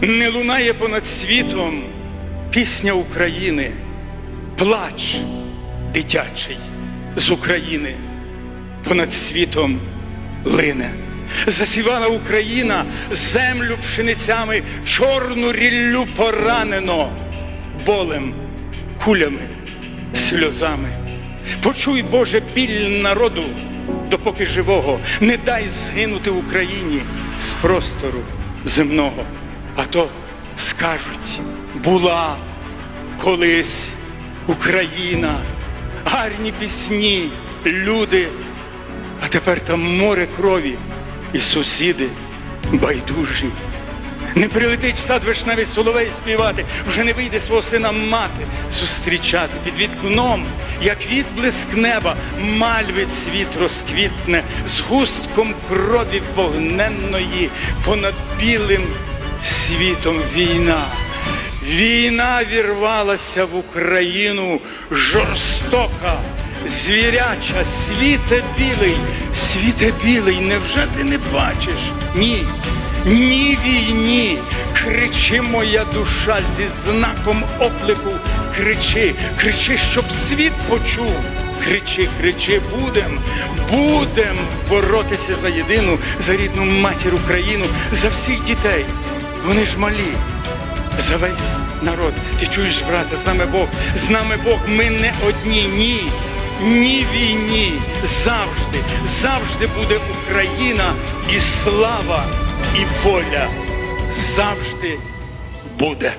Не лунає понад світом пісня України, плач дитячий з України понад світом лине. Засівала Україна землю пшеницями, чорну ріллю поранено болем, кулями, сльозами. Почуй, Боже, біль народу, допоки живого, не дай згинути Україні з простору земного. А то скажуть, була колись Україна, гарні пісні, люди, а тепер там море крові і сусіди байдужі. Не прилетить в сад вишневий соловей співати, вже не вийде свого сина мати зустрічати під вікном, як відблиск неба, мальви цвіт розквітне з густком крові вогненної понад білим світом війна. Війна вірвалася в Україну жорстока, звіряча, світе білий, світе білий, невже ти не бачиш? Ні. Ні війні, кричи моя душа зі знаком оклику, кричи, кричи, щоб світ почув. Кричи, кричи, будем, будем боротися за єдину, за рідну матір Україну, за всіх дітей. Вони ж малі, за весь народ. Ти чуєш, брате, з нами Бог, з нами Бог, ми не одні, ні. Ні війні, завжди, завжди буде Україна і слава, і воля. Завжди буде.